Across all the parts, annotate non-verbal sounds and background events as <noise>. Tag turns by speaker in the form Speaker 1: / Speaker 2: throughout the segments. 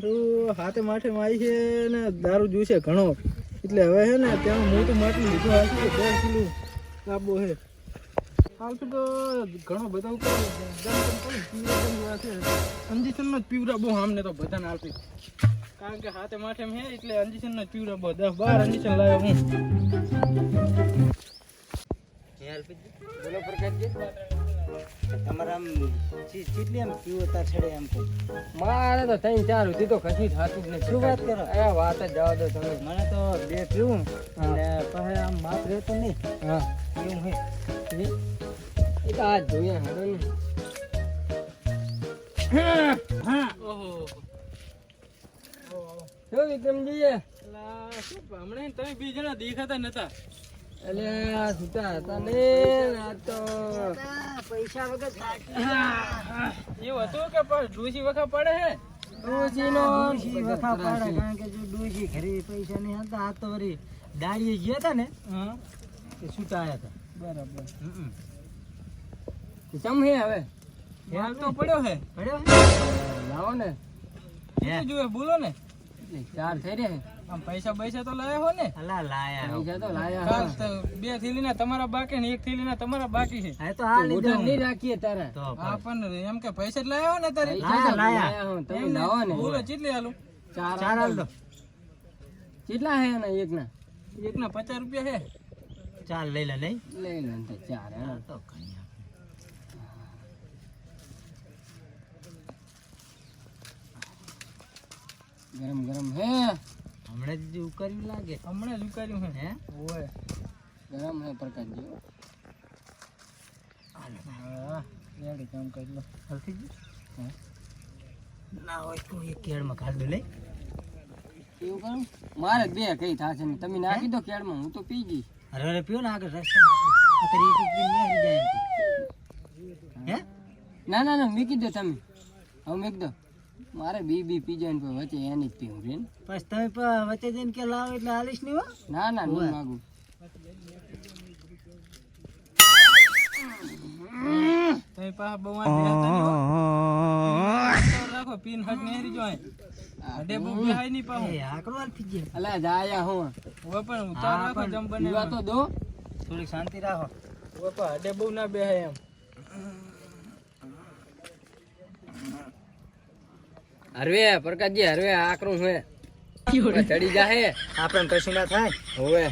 Speaker 1: પાછું હાથે માથે મારી છે ને દારૂ જોઈશે ઘણો. એટલે હવે છે ને ત્યાં મોટું માટલું લીધું હાલતું છે દસ કિલો લાંબો છે. હાલતું તો ઘણો બધા અંજીસનનો જ પીવરાબો આમને તો બધાને હાલતી કારણ કે હાથે માથે હે એટલે અંજીસનનો જ બહુ. દસ બાર અંજીસન લાવ્યો હું.
Speaker 2: બોલો પ્રકાશજી. તમારે આમ ચીટલી આમ પીવો છડે આમ તો
Speaker 3: મારે તો ત્રણ ચાર સુધી તો કશું થતું જ નથી.
Speaker 2: શું વાત કરો?
Speaker 3: એ વાત જ જવા દો તમે.
Speaker 2: મને તો બે પીવું અને પછી આમ માપ રહેતો નહીં.
Speaker 3: હા.
Speaker 2: પીવું હે?
Speaker 3: એ તો આજ જોઈએ હાલો ને.
Speaker 1: ઓહો.
Speaker 3: શું વિક્રમજી
Speaker 1: હમણાં તમે બીજા દેખાતા નતા.
Speaker 3: સુતા હતા ને આ તો
Speaker 2: પૈસા વગર
Speaker 1: એવું હતું કે પણ ડોસી વખા પડે હે?
Speaker 3: ડોશીનો
Speaker 2: ડોશી વખા પાડે કારણ કે જો ડોશી ઘરે પૈસા નહીં હતા આ તો વળી દાડીએ ગયા હતા ને
Speaker 1: હા
Speaker 2: એ આવ્યા હતા.
Speaker 1: બરાબર.
Speaker 2: હમ.
Speaker 3: ચમ હે હવે?
Speaker 1: હેલ તો પડ્યો હે.
Speaker 2: પડ્યો
Speaker 3: લાવો ને.
Speaker 2: હે.
Speaker 1: શું બોલો ને.
Speaker 3: ચાર થઈ રહ્યા
Speaker 1: આમ પૈસા પૈસા તો લાયા હો ને
Speaker 2: અલા લાયા હો.
Speaker 3: પૈસા તો લાયા
Speaker 1: કાલ
Speaker 3: હા.
Speaker 1: તો બે થેલીના તમારા બાકી ને એક થેલીના તમારા બાકી છે
Speaker 2: હા તો આ લીધો
Speaker 3: ઉધાર
Speaker 2: હું.
Speaker 3: નહીં રાખીએ તારા
Speaker 2: તો
Speaker 1: હા પણ એમ કે પૈસા જ લાયા હો ને તારે
Speaker 3: પૈસા તો
Speaker 2: લાયા.
Speaker 3: લાયા હું. તમે
Speaker 1: એમ ને?
Speaker 3: લાવો ને
Speaker 1: બોલો કેટલી હાલું
Speaker 3: ચાર
Speaker 2: ચાર હાલ દો
Speaker 3: કેટલા હે એના એકના
Speaker 1: એકના પચાસ રૂપિયા હે
Speaker 2: ચાલ લઈ લે નહીં
Speaker 3: લઈ લે ને તો ચાર હે
Speaker 2: તો કઈ આપે.
Speaker 3: ગરમ ગરમ હે
Speaker 2: હમણાં જ ઉકાર્યું લાગે.
Speaker 1: હમણાં જ ઉકાર્યું હે
Speaker 2: હે
Speaker 1: ઓય.
Speaker 3: ગરમ હે પ્રકાશજી
Speaker 1: હા રેડી કામ કરી લો.
Speaker 2: હલકી ગયું? ના હોય તો એક કેળમાં ખાધું લઈ
Speaker 3: એવું કરું? મારે બે કઈ થશે ને તમે નાખી દો કેળમાં હું તો પી ગઈ.
Speaker 2: અરે અરે પીઓ ને આગળ હે?
Speaker 3: ના ના ના મેં કીધો તમે. હવે મેં દો. મારે બી બી પી જાય ને પછી વચ્ચે એની જ પીવું છે
Speaker 2: પછી તમે પ- વચ્ચે જઈને કે લાવો એટલે હાલીશ નહીં હો?
Speaker 3: ના ના નહીં માગું.
Speaker 1: તમે બહુ. તો <laughs> રાખો પીન હટ નેહરી જો અડે બહુ બેહાય નહીં પાછું.
Speaker 2: એ
Speaker 3: અલા જાયા હું.
Speaker 1: હવે પણ ઉતાર રાખો જમ બને
Speaker 3: તો દો.
Speaker 2: થોડીક શાંતિ રાખો.
Speaker 1: હવે અડે બહુ ના બેહાય એમ.
Speaker 3: હરવે પ્રકાશજી હરવે આકરું હે ચડી જાહે.
Speaker 2: આપણે કશું ના થાય?
Speaker 3: હવે.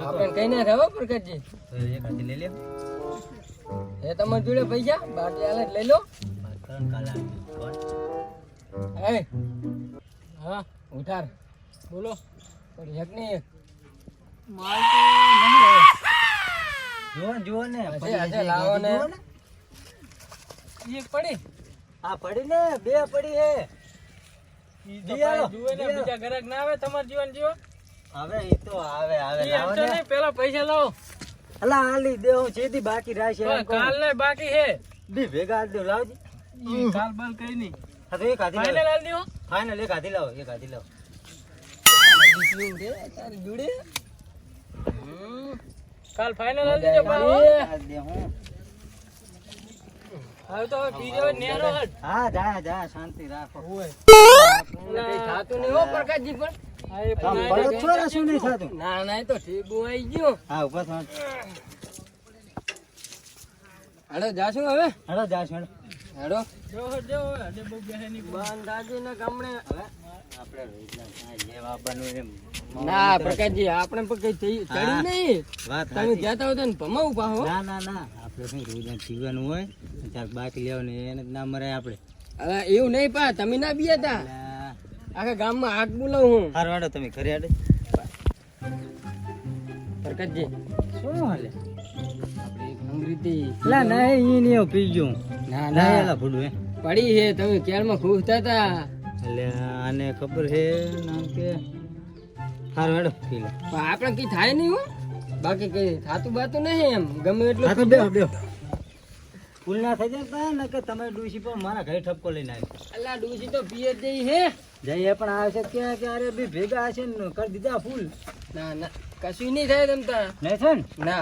Speaker 3: આપણે કઈ ના રહેવો પ્રકાશજી.
Speaker 2: લઈ લે.
Speaker 3: એ તમારી જોડે પૈસા? બાકી હાલે જ લઈ લો.
Speaker 2: ત્રણ કાલા
Speaker 3: હા ઉઠાર.
Speaker 1: બોલો.
Speaker 3: પડી એક ને એક.
Speaker 1: માલ તો નહીં હવે.
Speaker 2: જુઓ જુઓ ને
Speaker 3: હશે,
Speaker 2: પડી
Speaker 3: લાવો ને.
Speaker 1: એક પડી.
Speaker 2: પડી બે પડી હે.
Speaker 1: જુએ ને બીજા ગ્રાહક ના આવે તમારા જીવન જીવો
Speaker 2: હવે એ તો આવે આવે. લાવો ને.
Speaker 1: પેલા પૈસા લાવો.
Speaker 2: અલા હાલી દે હું છેદી બાકી રાખી એમ
Speaker 1: કાલ ને બાકી હે.
Speaker 2: બી ભેગા દો લાવજી.
Speaker 1: કાલ બાલ કઈ નહીં.
Speaker 2: હા એક હાથી
Speaker 1: ફાઇનલ
Speaker 2: લાવો.
Speaker 1: હાલ દીધો
Speaker 2: ફાઇનલ એક હાથી લાવો એક હાથી લાવો.
Speaker 3: દીકરીઓ છે તારી જોડે?
Speaker 1: કાલ ફાઇનલ હાલ દીધો પાહો.
Speaker 2: હું.
Speaker 1: હવે તો હવે નેરો હટ
Speaker 2: હા જા જા શાંતિ રાખો.
Speaker 1: ઓય.
Speaker 3: થાતું નહીં હો પ્રકાશજી પણ.
Speaker 2: ને શું નહીં થતું?
Speaker 3: ના તો ઠીક આવી ગયો.
Speaker 2: હા ઊભા થો.
Speaker 3: જાશું હવે?
Speaker 2: હેડો જા હેડો
Speaker 3: હાલો
Speaker 1: જો હટે બહુ બેહે નહીં
Speaker 3: બાંધાજી ના ગામડે
Speaker 2: હવે આપણે રોજના જે વાપરનું એમ.
Speaker 3: ના પ્રકાશજી આપણે પણ કઈ ચડ્યું નહીં.
Speaker 2: વાત
Speaker 3: તમે જતા હોય તો ભમાવું પાહો
Speaker 2: ના ના ના. આપણે કઈ રોજના જીવવાનું હોય ચાલ બાકી લેવાનું એને ના મરાય આપણે.
Speaker 3: હવે એવું નહીં પા તમે ના બી હતા આખા ગામમાં આગ બોલાવું હું.
Speaker 2: હાર વાડો તમે ઘરે હેડો
Speaker 3: પ્રકાશજી
Speaker 2: શું હાલે?
Speaker 3: આપણે એક હતી
Speaker 2: લા નહીં ઈ નહીં પી ગયું
Speaker 3: ના
Speaker 2: ના. એલા ભૂડું
Speaker 3: પડી છે તમે ક્યારમાં ખુશ થતા
Speaker 2: એટલે આને ખબર છે નામ કે હાર હેડો પી
Speaker 3: પણ આપણે કી થાય નહીં હો. બાકી કઈ થાતું બાતું નહીં એમ. ગમે એટલું
Speaker 2: થાતું બે બે ફૂલ ના થઈ જાય ને કે તમે ડૂસી પણ મારા ઘરે ઠપકો લઈને આવી.
Speaker 3: અલા ડૂસી તો પીએ જ જઈ હે.
Speaker 2: જઈએ પણ આવશે છે કે અરે બી ભેગા હશે ને કરી દીધા ફૂલ.
Speaker 3: ના ના કશું નહીં થાય તમ તાર
Speaker 2: નહીં છે ને.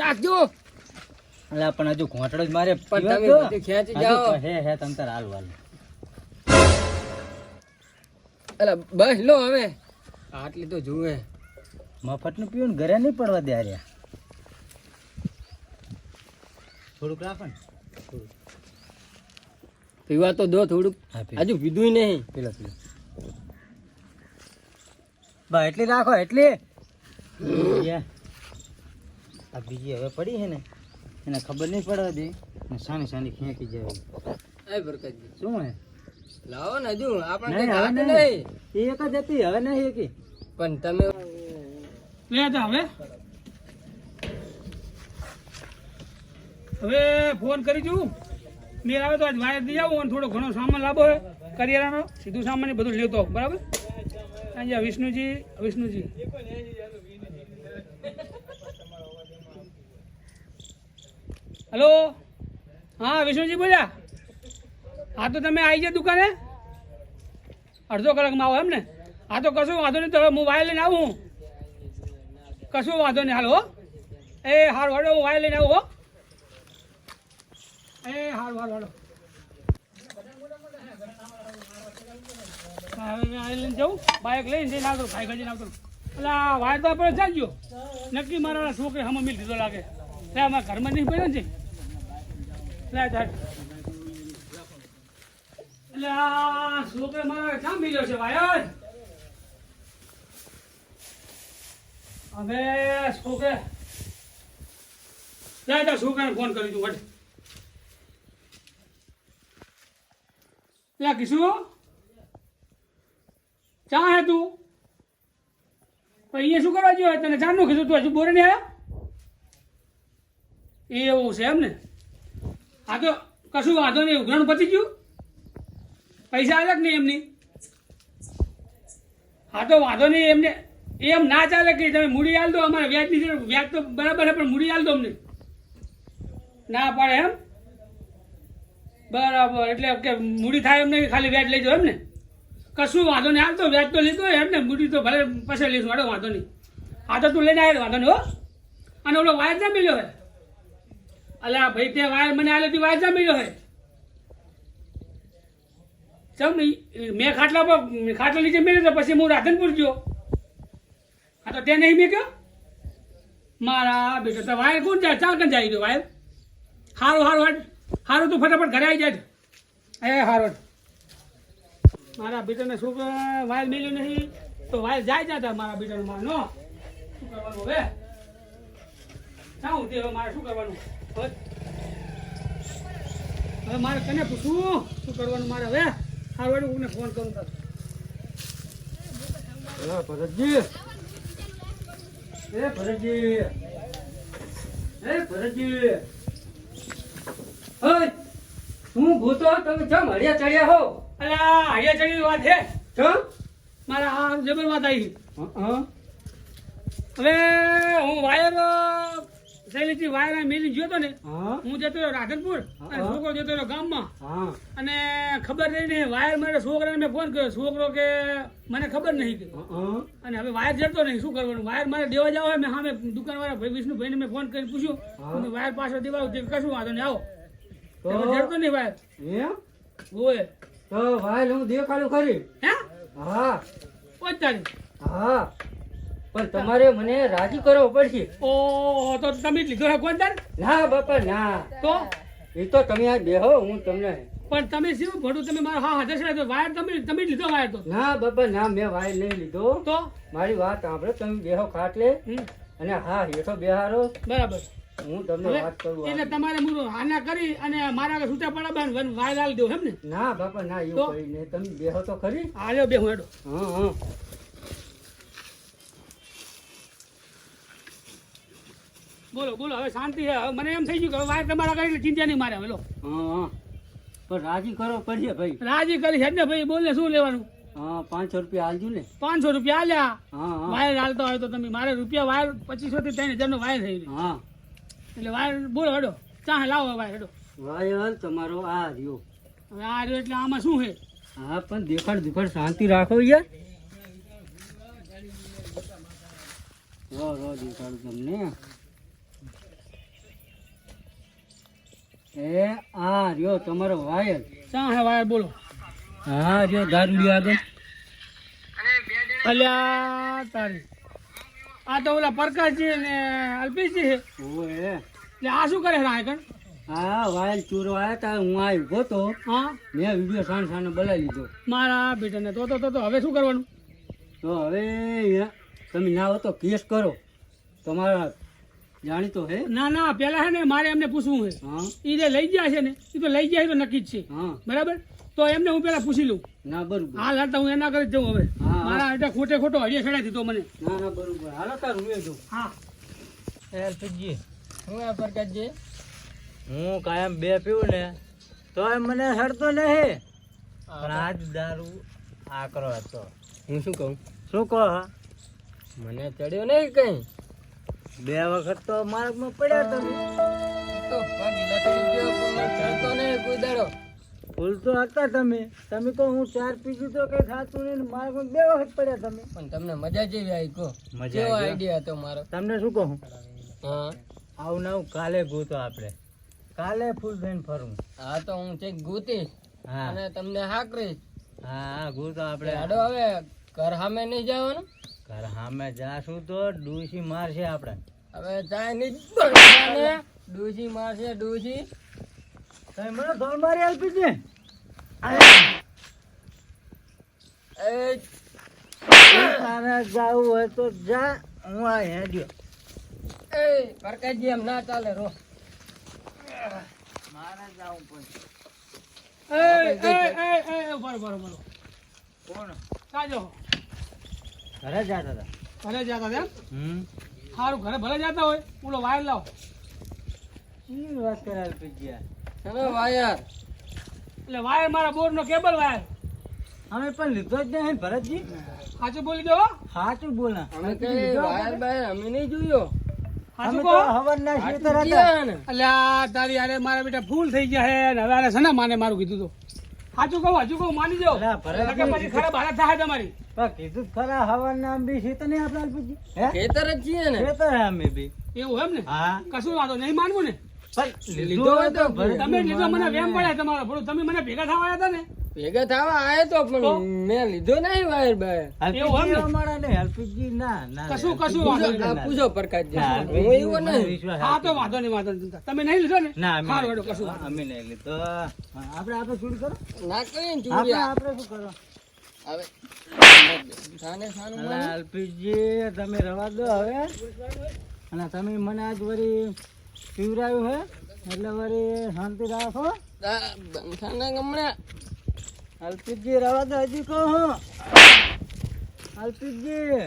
Speaker 3: રાખજો.
Speaker 2: અલા પણ હજુ ઘોંટડો જ મારે
Speaker 3: પણ તમે ખેંચી જાઓ.
Speaker 2: હે હે તમ તાર હાલ હાલ.
Speaker 3: અલા બસ લો હવે. આટલી તો જુએ.
Speaker 2: મફતનું પીવું ને ઘરે નહીં પડવા દે આર્યા થોડુંક રાખો ને.
Speaker 3: પીવા તો દો થોડુંક. હજુ પીધું નહીં.
Speaker 2: પેલો પીલો બા એટલી રાખો એટલી. <coughs> આ બીજી હવે પડી છે ને એને ખબર નહીં પડવા દે. ને સાની સાની ખેંચી જાય.
Speaker 3: એ બરકતજી
Speaker 2: શું હે?
Speaker 3: લાવો ને હજુ આપણે
Speaker 2: નહીં, એક જ હતી હવે નહીં એકી.
Speaker 3: પણ તમે
Speaker 4: લે જા હવે. હવે ફોન કરી દઉં. મેં આવે તો આજ વાયર દઈ આવું અને થોડો ઘણો સામાન લાવો હે કરિયાણાનો સીધું સામાન ને બધું લેતો બરાબર? અહીંયા વિષ્ણુજી વિષ્ણુજી. હલો? હા વિષ્ણુજી બોલ્યા? હા તો તમે આવી જાય દુકાને. અડધો કલાકમાં આવો એમ ને હા તો કશું વાંધો નહીં તો હું વાયર લઈને આવું. કશું વાંધો નહીં હાલો એ હારું હાલો હું વાયર લઈને આવું હો. એ હારું હારું હાલો. હા, લઈને જાઉં. બાઇક લઈને જઈને આવતો ભાઈ ગજીને આવતો. એટલે વાયર તો આપણે ચાલજો નક્કી મારા છોકરી હમ મિલ દીધો લાગે. એટલે અમારા ઘરમાં નહીં પડ્યો ને એટલે આ છે, ભાઈ? હવે છોકરે જાય તો છોકરાને ફોન કરી દઉં વટ લે, કીશું. ચા હે તું? અહીંયા શું કરવા જોયો તને ચાનું કીધું તું, હજુ બોરે આવ્યા? એવું છે એમ ને? હા તો કશું વાંધો નહીં, ઉઘરણ પતી ગયું. પૈસા અલગ નહીં એમની? હા તો વાંધો નહીં એમને. એમ ના ચાલે કે તમે મૂડી આલ દો, અમારે જરૂર વ્યાજ તો બરાબર છે, પણ મૂડી આલ દો અમને. ના પાડે એમ? બરાબર, એટલે કે મૂડી થાય એમ નહીં, ખાલી વ્યાજ લઈ જાઓ એમ ને કશું વાંધો નહીં હાલ તો વ્યાજ તો લીધો એમ ને મૂડી તો ભલે પછી લઈશું મારે વાંધો નહીં. હા તો તું લઈને આવ્યો વાંધો નહીં હો. અને ઓલો વાયર ના મળ્યો હે અલ્યા ભાઈ તે વાયર મને આલે વાયર ના મળ્યો હે. ચમ મેં ખાટલા પર, ખાટલા નીચે મેળ્યો તો પછી હું રાધનપુર ગયો. હા, તો તે નહીં મેં કયો મારા બેટા, તો વાયર કોણ જાય? ચાર કણ જાય ગયો વાયર? હારું હારું હાટ હારું તું ફટાફટ ઘરે આવી જાય એ, હારો મારા બેટાને શું વાયર મેલ્યો નહીં? તો વાયર જાય જતા મારા બેટાનું માર નો? શું કરવાનું હવે? જાઉં તે મારે શું કરવાનું? હવે મારે કને પૂછવું શું કરવાનું મારે હવે? હારું હારું હું ફોન કરું તાર
Speaker 3: ભરતજી. એ ભરતજી. એ ભરતજી. ઓય હું ભૂતો તમે જમ હળિયા ચડ્યા હો?
Speaker 4: અલ્યા હૈયા ચડી વાત છે
Speaker 3: ચમ?
Speaker 4: મારા આ જબર વાત આવી.
Speaker 3: હા.
Speaker 4: હવે હું વાયર શૈલીથી વાયર મેલી ગયો હતો ને
Speaker 3: હું.
Speaker 4: જતો રહ્યો રાધનપુર અને છોકરો જતો રહ્યો ગામમાં.
Speaker 3: હા.
Speaker 4: અને ખબર નહીં ને વાયર મારે છોકરાને મેં ફોન કર્યો. છોકરો કે મને ખબર નહીં કે. અને હવે વાયર જતો નહીં શું કરવાનું? વાયર મારે દેવા જાવ હોય મેં સામે દુકાનવાળા ભાઈ વિષ્ણુભાઈને મેં ફોન કરી પૂછ્યું.
Speaker 3: હા.
Speaker 4: વાયર પાછો દેવા. કશું વાંધો નહીં આવો. જડતો નહીં વાયર. હોય
Speaker 3: તો વાયર હું દેખાડું કરી
Speaker 4: હે?
Speaker 3: હા.
Speaker 4: પાંચ તારીખ.
Speaker 3: હા. પણ તમારે મને રાજી કરવો પડશે.
Speaker 4: ઓ તો તમે લીધો હે ગોંદર
Speaker 3: ના બાપા ના.
Speaker 4: તો?
Speaker 3: એ તો તમે આ બેહો હું તમને
Speaker 4: પણ તમે શું ભડું તમે મારા હા હાજર છે તો વાયર તમે તમે લીધો વાયર તો.
Speaker 3: ના બાપા ના મેં વાયર નહીં લીધો.
Speaker 4: તો?
Speaker 3: મારી વાત સાંભળો તમે બેહો ખાટલે. અને હા હેઠો બેહારો.
Speaker 4: બરાબર.
Speaker 3: હું તમને વાત કરું
Speaker 4: એટલે તમારે હું આના કરી અને મારા આગળ છૂટા પડા બાંધ વાયર આલી દઉં એમ ને?
Speaker 3: ના બાપા ના એવું કઈ નહીં. તમે બેહો તો ખરી.
Speaker 4: હાલ્યો બે હું હેડો.
Speaker 3: હા હા
Speaker 4: બોલો બોલો હવે શાંતિ છે. હવે મને એમ થઈ ગયું કે વાયર તમારા કરી ચિંતા નહીં મારે હવે લો
Speaker 3: પણ રાજી કરો પડશે ભાઈ.
Speaker 4: રાજી કરી છે ને ભાઈ બોલને શું લેવાનું?
Speaker 3: હા પાંચસો રૂપિયા હાલજો ને.
Speaker 4: પાંચસો રૂપિયા આલ્યા?
Speaker 3: હા હા.
Speaker 4: વાયર હાલતો હોય તો તમે મારે રૂપિયા વાયર પચીસો થી ત્રણ હજારનો વાયર થઈ ગયો
Speaker 3: હા.
Speaker 4: એટલે વાયર બોલો હડો ચાહે લાવો વાયર હડો
Speaker 3: વાયર તમારો આ રહ્યો.
Speaker 4: હવે આ રહ્યો એટલે આમાં શું છે?
Speaker 3: હા પણ દેખાડ દેખાડ શાંતિ રાખો યાર. રો રો દેખાડું તમને. એ આ રહ્યો તમારો વાયર
Speaker 4: ચાહે વાયર બોલો.
Speaker 3: હા રહ્યો દારૂડી આગળ.
Speaker 4: અલ્યા તારી. આ તો ઓલા પ્રકાશજી ને અલ્પેશજી છે
Speaker 3: ઓએ
Speaker 4: એટલે આ શું કરે રાયકણ
Speaker 3: હા વાયર ચોરવા આવ્યા તા હું આ ઊભો તો.
Speaker 4: હા?
Speaker 3: મેં વીડિયો સાણ સાને બોલાવી લીધો.
Speaker 4: મારા બેટાને તો તો તો હવે શું કરવાનું?
Speaker 3: તો હવે તમે ના હો તો કેસ કરો. તમારા જાણીતો હે?
Speaker 4: ના ના પેલા છે ને મારે એમને પૂછવું હે.
Speaker 3: હા.
Speaker 4: એ જે લઈ ગયા છે ને એ તો લઈ ગયા તો નક્કી જ છે.
Speaker 3: હા.
Speaker 4: બરાબર? તો એમને હું પેલા પૂછી લઉં.
Speaker 3: ના બરોબર.
Speaker 4: હાલ હાલ હું એના કરી જઉં હવે.
Speaker 3: હા, હા.
Speaker 4: મારા એટલે ખોટે ખોટો હડિયા ચડાવી દીધો મને.
Speaker 3: ના ના બરોબર. હાલો તાર રૂએ જો.
Speaker 4: હા.
Speaker 2: એલપીજી
Speaker 3: હું આ પ્રકાશજી
Speaker 2: હું કાયમ બે પીવું ને તોય મને હડતો નહીં. પણ આજ દારૂ આકરો હતો.
Speaker 3: હું શું કહું?
Speaker 2: શું કહો?
Speaker 3: મને ચડ્યો નહીં કઈ?
Speaker 2: બે વખત તો માર્ગમાં પડ્યા તમે
Speaker 3: તો પગ લથડી ગયો પણ ચડતો નહીં કોઈ
Speaker 2: ભૂલ તો હતા તમે. તમે કહો હું ચાર પીધું તો કઈ થતું નહીં માર્ગમાં બે વખત પડ્યા તમે.
Speaker 3: પણ તમને મજા જેવી આવી કહો.
Speaker 2: મજા એવો
Speaker 3: આઈડિયા હતો મારો?
Speaker 2: તમને શું કહું?
Speaker 3: હા.
Speaker 2: આવું નવું કાલે ગોતો આપણે. કાલે ફૂલ થઈને ફરવું
Speaker 3: હા તો હું ચેક ગૂતીશ
Speaker 2: હા.
Speaker 3: અને તમને હાકરીશ.
Speaker 2: હા ગોતો
Speaker 3: આપણે. હાડો હવે ઘર સામે નહીં જવાનું?
Speaker 2: ઘર સામે જાશું તો ડૂસી મારશે આપણે
Speaker 3: હવે જાય નહીં ડૂસી મારશે ડૂસી
Speaker 2: તમે મને ધોલ મારી આપી
Speaker 3: એ
Speaker 2: તારે જાવું હોય તો જા હું આ હેડ્યો
Speaker 3: એ પ્રકાશજી એમ ના ચાલે રો
Speaker 2: મારે જાવું પડશે
Speaker 4: એ એ એ બરો બરો બરો
Speaker 2: કોણ
Speaker 4: કાજો
Speaker 2: ઘરે જતા હતા.
Speaker 4: ઘરે જતા હતા
Speaker 2: હમ.
Speaker 4: સારું ઘરે ભલે જતા હોય. ઓલો વાયર લાવો.
Speaker 2: શું વાત કરે અલ્પેશજી
Speaker 3: ચલો વાયર.
Speaker 4: એટલે વાયર મારા બોરનો કેબલ વાયર.
Speaker 2: અમે પણ લીધો જ નહીં ભરતજી?
Speaker 4: સાચું બોલી દો
Speaker 2: સાચું બોલા.
Speaker 3: અમે કઈ વાયર બાયર અમે નહીં જોયો.
Speaker 2: અમે તો હવનના ખેતર હતા
Speaker 4: અલ્યા તારી અરે મારા બેટા ફૂલ થઈ ગયા હે ને. હવે આને સના માને મારું કીધું તો. સાચું કહું હજુ કહું માની જાઓ. પછી ખરાબ હાલત થાય તમારી
Speaker 2: પણ કીધું ખરા હવનના આમ બી છે તને નહીં આપણે હે?
Speaker 3: ખેતર જ છીએ ને.
Speaker 2: ખેતર હે અમે બી.
Speaker 4: એવું એમ ને?
Speaker 2: હા.
Speaker 4: કશું વાંધો નહીં માનવું ને.
Speaker 2: પણ
Speaker 3: લીધો હોય તો
Speaker 4: તમે લીધો મને વેમ પડે તમારો. થોડું તમે મને ભેગા થવા આવ્યા હતા ને.
Speaker 3: ભેગા થવા આયો તો? પણ મેં લીધો નહીં વાયર બાયર
Speaker 4: ને?
Speaker 2: એલપીજી ના ના
Speaker 4: કશું- કશું વાંધો.
Speaker 3: પૂછો પ્રકાશજી હું એવો નહીં.
Speaker 4: હા તો વાંધો નહીં વાંધો નહીં. તમે નહીં લીધો ને?
Speaker 2: ના અમે
Speaker 4: સારું
Speaker 2: નહીં.
Speaker 4: કશું
Speaker 2: અમે નહીં લીધો. આપણે આપણે શું કરો?
Speaker 3: ના કઈ ને
Speaker 2: આપણે આપણે શું કરો?
Speaker 3: હવે સાને સાનું
Speaker 2: અલા,
Speaker 3: માનું.
Speaker 2: તમે રવા દો હવે. અને તમે મને આજ વળી પીવરાયું હે? એટલે વળી શાંતિ રાખો.
Speaker 3: આ
Speaker 2: અલ્પેશજી રવા દો હજી કહો. હું અલ્પિતજી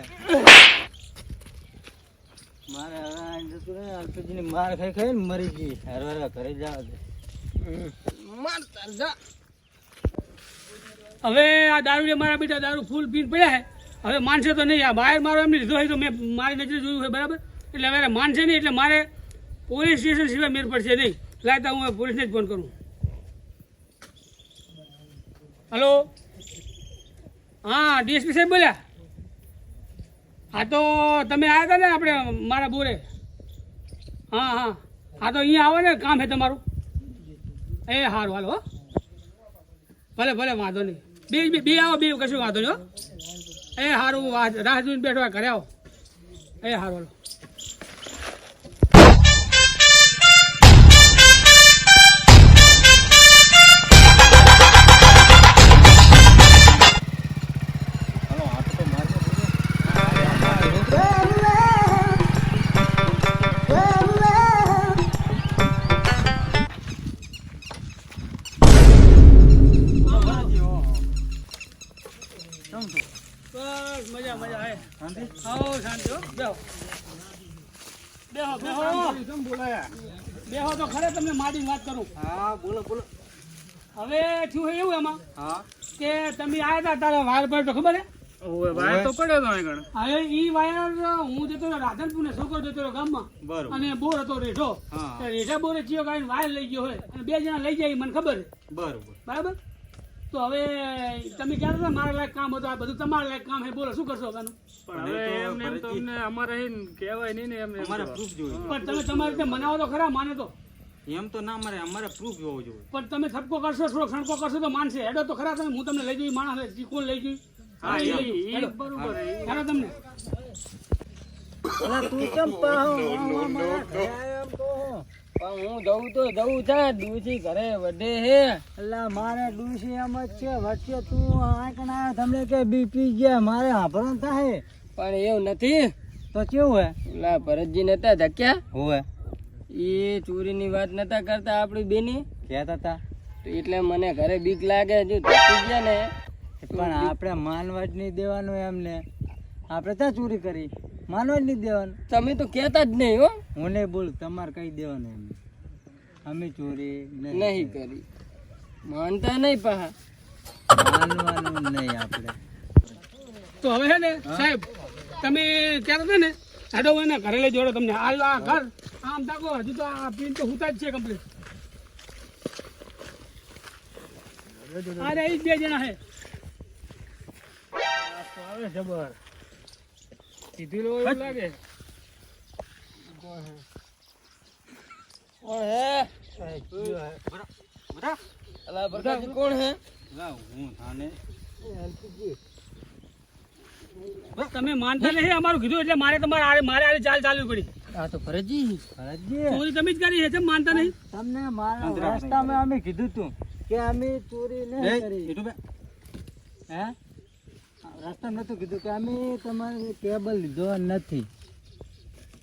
Speaker 2: મારે હવે આ જતું રહે અલ્પેશજી ની માર ખાઈ ખાઈ ને મરી ગઈ. હરવાર ઘરે જવા દે
Speaker 3: માર તાર જા.
Speaker 4: હવે આ દારૂ જે મારા બેટા દારૂ ફૂલ પીન પડ્યા છે હવે માનશે તો નહીં આ બહાર મારો એમને લીધો હોય તો મેં મારી નજરે જોયું હોય બરાબર? એટલે હવે માનશે નહીં એટલે મારે પોલીસ સ્ટેશન સિવાય મેર પડશે નહીં. લાયતા હું પોલીસને જ ફોન કરું. હલો? હા ડીએસપી સાહેબ બોલ્યા. હા તો તમે આવ્યા હતા ને આપણે મારા બોરે? હા હા. હા તો અહીંયા આવો ને કામ છે તમારું? એ સારું હાલો હો. ભલે ભલે વાંધો નહીં. બે બે આવો બે કશું વાંધો નહીં હો. એ વા- રાહ જોઈને બેઠો હોય, ઘરે આવો. એ સારું હાલો. માડી વાત કરું.
Speaker 2: હા બોલો બોલો.
Speaker 4: હવે થયું એવું એમાં?
Speaker 2: હા.
Speaker 4: કે તમે આયા હતા તારા વાયર પર તો ખબર હે?
Speaker 2: વાયર તો પડ્યો તો આગળ
Speaker 4: હવે ઈ વાયર હું જતો રાધનપુર ને છોકરો જતો રહ્યો ગામમાં. અને બોર હતો રેઠો રેઠા બોરે ચિયો કાઢીને વાયર લઈ ગયો હોય. અને બે જણા લઈ જાય મને ખબર
Speaker 2: બરોબર.
Speaker 4: બરાબર? તો હવે તમે ક્યારે હતા? મારા લાયક કામ હતું આ બધું તમારા લાયક કામ હે. બોલો શું કરશો હવે આનું?
Speaker 2: પણ હવે એમને તો અમને અમારે કહેવાય નહીં ને એમને અમારે પ્રૂફ જોઈએ.
Speaker 4: પણ તમે તમારી રીતે મનાવો તો ખરા માને તો.
Speaker 2: એમ તો ના મારે અમારે પ્રૂફ હોવો જોઈએ.
Speaker 4: પણ તમે ઠપકો કરશો થોડો સણકો કરશો તો માનશે. હેડો તો ખરા તમે હું તમને લઈ જઈ માણસ કોણ લઈ જઈ
Speaker 2: હા, એ-. બરોબર
Speaker 4: ખરા તમને.
Speaker 2: તું કેમ
Speaker 3: પણ હું જવું તો જવું છે ડૂસી ઘરે વડે હે.
Speaker 2: અલા મારે ડૂસી એમ જ છે વચ્ચે તું આંકણા તમને કે બીપી ગયા મારે હાંભળવાનું થાય.
Speaker 3: પણ એવું નથી.
Speaker 2: તો કેવું હે?
Speaker 3: ભરતજી ભરતજી નતા ધક્યા?
Speaker 2: હોવે.
Speaker 3: એ ચોરીની વાત નતા કરતા આપણી બેની?
Speaker 2: કહેતા હતા
Speaker 3: તો એટલે મને ઘરે બીક લાગે જો ધકી ગયા ને.
Speaker 2: પણ આપણે માનવા જ નહીં દેવાનું એમને. આપણે ત્યાં ચોરી કરી? માનવા જ નહીં દેવાનું.
Speaker 3: તમે તો કહેતા જ નહીં હો.
Speaker 2: હું નહીં બોલ તમારે કહી દેવાનું એમને અમે ચોરી
Speaker 3: નહીં કરી. માનતા નહીં પા
Speaker 2: માનવાનું નહીં આપણે.
Speaker 4: તો હવે છે ને સાહેબ તમે ક્યારે હતા ને હેડો હોય ઘરે લઈ જોડો તમને. હાલ આ ઘર આમ તાકો હજુ તો આ પીન તો હુતા જ છે કમ્પ્લીટ અરે એ બે જણા હે. આવે જબર લો એવું લાગે.
Speaker 3: કોણ હે. અલા ભરતજી કોણ હે?
Speaker 2: હું થાને.
Speaker 4: તમે માનતા નહીં અમારું કીધું એટલે મારે તમારે આરે- મારે આરે ચાલ ચાલવી પડી.
Speaker 3: આ તો ફરજી.
Speaker 2: ફરજી.
Speaker 4: ચોરી તમે જ કરી છે તમે માનતા નહીં?
Speaker 2: તમને મારા રસ્તામાં અમે કીધું તું કે અમે ચોરી નહીં કરી. હે? રસ્તામાં નતું કીધું કે અમે તમારે કેબલ લીધો નથી.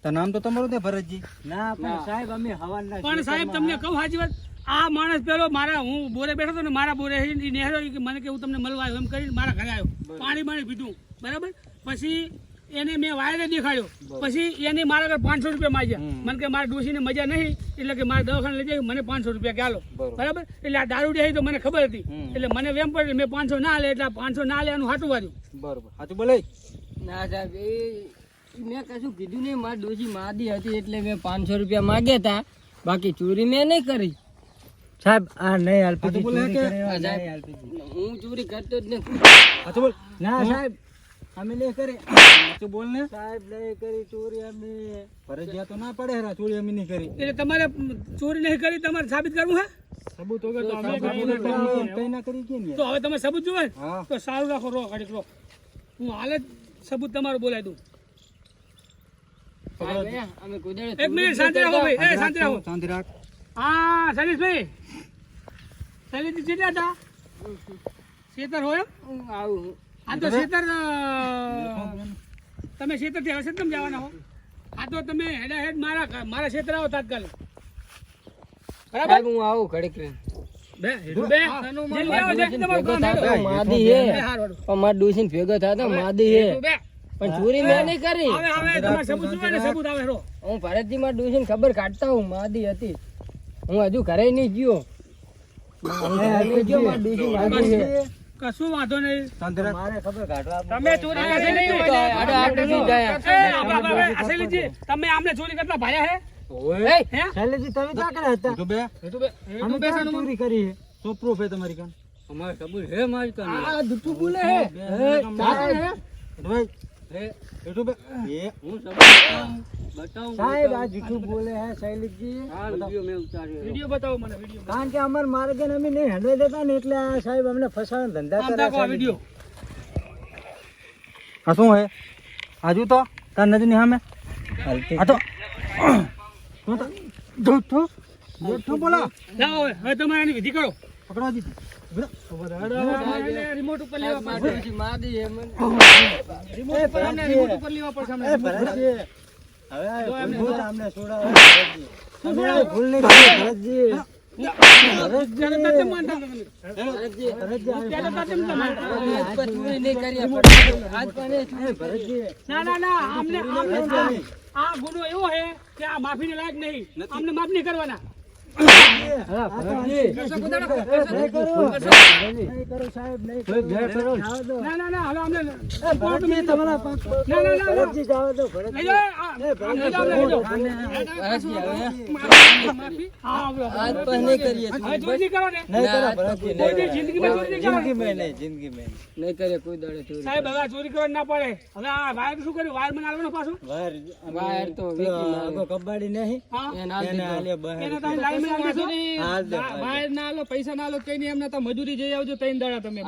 Speaker 2: તો નામ તો તમારું છે ભરતજી ના પણ સાહેબ અમે હવાના
Speaker 4: પણ સાહેબ તમને કહું સાચી વાત આ માણસ પેલો મારા હું બોરે બેઠો હતો ને મારા બોરે ઈ નેહરો કે મને કે હું તમને મળવા આવ્યો એમ કરીને મારા ઘરે આવ્યો. પાણી પાણી પીધું બરાબર? પછી એને મેં વાયરે દેખાડ્યો. પછી એને મારા ઘરે પાંચસો રૂપિયા માંગ્યા. મને કે મારા ડોસીને મજા નહીં એટલે કે મારા દવાખાને લઈ જાય મને પાંચસો રૂપિયા કે
Speaker 2: બરાબર.
Speaker 4: એટલે આ દારૂ ડે તો મને ખબર હતી. એટલે મને વેમ પડે મેં પાંચસો ના લે એટલે પાંચસો ના લે એનું હાટું વાર્યું.
Speaker 2: બરોબર. હાટું બોલે?
Speaker 3: ના સાહેબ એ મેં કશું કીધું નહીં મારી ડોસી માદી હતી એટલે મેં પાંચસો રૂપિયા માંગ્યા હતા બાકી ચોરી મેં નહીં કરી.
Speaker 2: સાહેબ આ નહીં.
Speaker 3: હું ચોરી કરતો જ નથી.
Speaker 2: બોલ. ના સાહેબ અમે લે કરે. તું બોલ ને. સાહેબ લે કરી ચોરી અમે. ફરજિયાત તો ના પડે હેરા ચોરી અમે નહીં કરી.
Speaker 4: એટલે તમારે ચોરી નહીં કરી તમારે સાબિત કરવું હે?
Speaker 2: સબૂત વગર તો અમે કઈ ના કરી કે નહીં?
Speaker 4: તો હવે તમે સબૂત જોવે? તો સારું રાખો રો ઘડીક રો. હું હાલે જ સબૂત તમારું બોલાવી દઉં. એક મિનિટ શાંતિ રાખો ભાઈ. એ શાંતિ રાખો
Speaker 2: શાંતિ રાખ.
Speaker 4: હા શૈલેષભાઈ. શૈલેષ કેટલા હતા? શેતર હોય
Speaker 3: આવું.
Speaker 4: આ તો શેતર તમે શેતરથી હશે તમે જવાના હો. આ તો તમે હેડા હેડ મારા મારા શેતર આવો તાત્કાલિક. બરાબર?
Speaker 3: હું આવું ઘડીક હે ચોરી મેં ભરતજી ડોશીને ખબર કાઢતા હું માદી હતી. હું હજુ ઘરે નહીં ગયો. હું હે
Speaker 4: કશું વાંધો નહીં. તમે ચોરી કરશે નહીં
Speaker 3: તો
Speaker 4: તમે આમને ચોરી કરતા ભાયા હે?
Speaker 3: એ,
Speaker 2: તમે ક્યાં કર્યા હતા? બે. અમે ક્યાં ચોરી કરી હે? શું પ્રૂફ હે તમારી કાન? અમારે કબૂલ હે મારી કાન.
Speaker 3: આ જૂઠું બોલે હે.
Speaker 2: ભાઈ
Speaker 3: હે
Speaker 2: બે. એ.
Speaker 3: હું
Speaker 2: સાહેબ આ જૂઠું બોલે હે શૈલેષજી.
Speaker 4: વીડિયો બતાવો મને વીડિયો.
Speaker 2: કારણ કે અમાર મારે કે અમે નહીં હેન્ડલ દેતા ને એટલે આ સાહેબ અમને ફસાવાનો ધંધા કરે છે
Speaker 4: વીડિયો.
Speaker 2: આ શું હે? આજુ તો? તાર નજરની સામે આ તો શું તો? જૂઠું? જૂઠું બોલા.
Speaker 4: જાઓ હવે હવે તમે એની વિધિ કરો.
Speaker 2: પકડવા દી
Speaker 4: રિમોટ ઉપર લેવા
Speaker 3: મારી
Speaker 4: પડશે રિમોટ ઉપર લેવા પડશે
Speaker 2: આ નહીં
Speaker 3: નહીં
Speaker 4: ગુનો એવો છે કે આ માફીને લાયક નહીં અમને માફ નહીં કરવાના
Speaker 2: નહીં. નહીં નહીં.
Speaker 4: ના ના ના હવે અમને માફી.
Speaker 3: નહીં. કરીએ
Speaker 4: હવે ચોરી કરો ને
Speaker 2: નહીં
Speaker 4: ચોરી કરવાની ના પડે હવે આ વાયર શું કર્યું વાયર મને આવવાનો પાછું
Speaker 2: વાયર
Speaker 3: વાયર તો
Speaker 2: કબાડી નહીં.
Speaker 4: તમે લાઈનમાં નાખો.
Speaker 2: હાલ દે, હાલ દે.
Speaker 1: બહાર ના આલો પૈસા ના આલો કઈ નહીં એમને તો મજૂરી જઈ આવજો ત્રણ દાડા તમે.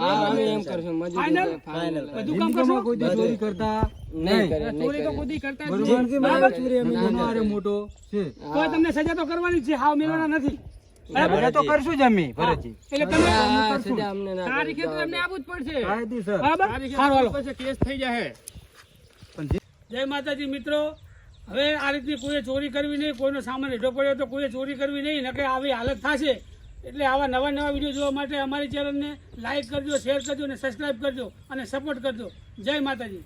Speaker 3: એમ કરશું મજૂરી
Speaker 4: Final? બધું કામ કરશો?
Speaker 2: કોઈ દી ચોરી કરતા
Speaker 3: નહીં કરે નહીં
Speaker 1: ચોરી તો
Speaker 3: કરે.
Speaker 1: કરતા જ
Speaker 2: બરોબર.
Speaker 1: નહીં.
Speaker 2: કે મારા ચોરી અમે
Speaker 3: ના,
Speaker 2: ગુનો
Speaker 3: ના.
Speaker 2: હારે મોટો છે.
Speaker 4: તો તમને સજા તો કરવાની જ છે હાવ મેળવાના નથી. બરાબર?
Speaker 2: તો કરશું જ અમે ભરતજી.
Speaker 4: એટલે તમે
Speaker 3: આ સજા અમને ના
Speaker 1: તારીખે તો એમને આવવું જ પડશે.
Speaker 2: કાયદેસર.
Speaker 4: બરાબર?
Speaker 1: તારીખે
Speaker 4: સારું હાલો.
Speaker 1: પછી કેસ થઈ જાય
Speaker 4: જય માતાજી મિત્રો. હવે આ રીતની કોઈએ ચોરી કરવી નહીં, કોઈનો સામાન હેઠો પડ્યો તો કોઈએ ચોરી કરવી નહીં નકે આવી હાલત થશે. એટલે આવા નવા નવા વીડિયો જોવા માટે અમારી ચેનલને લાઇક કરજો શેર કરજો અને સબસ્ક્રાઈબ કરજો અને સપોર્ટ કરજો. જય માતાજી.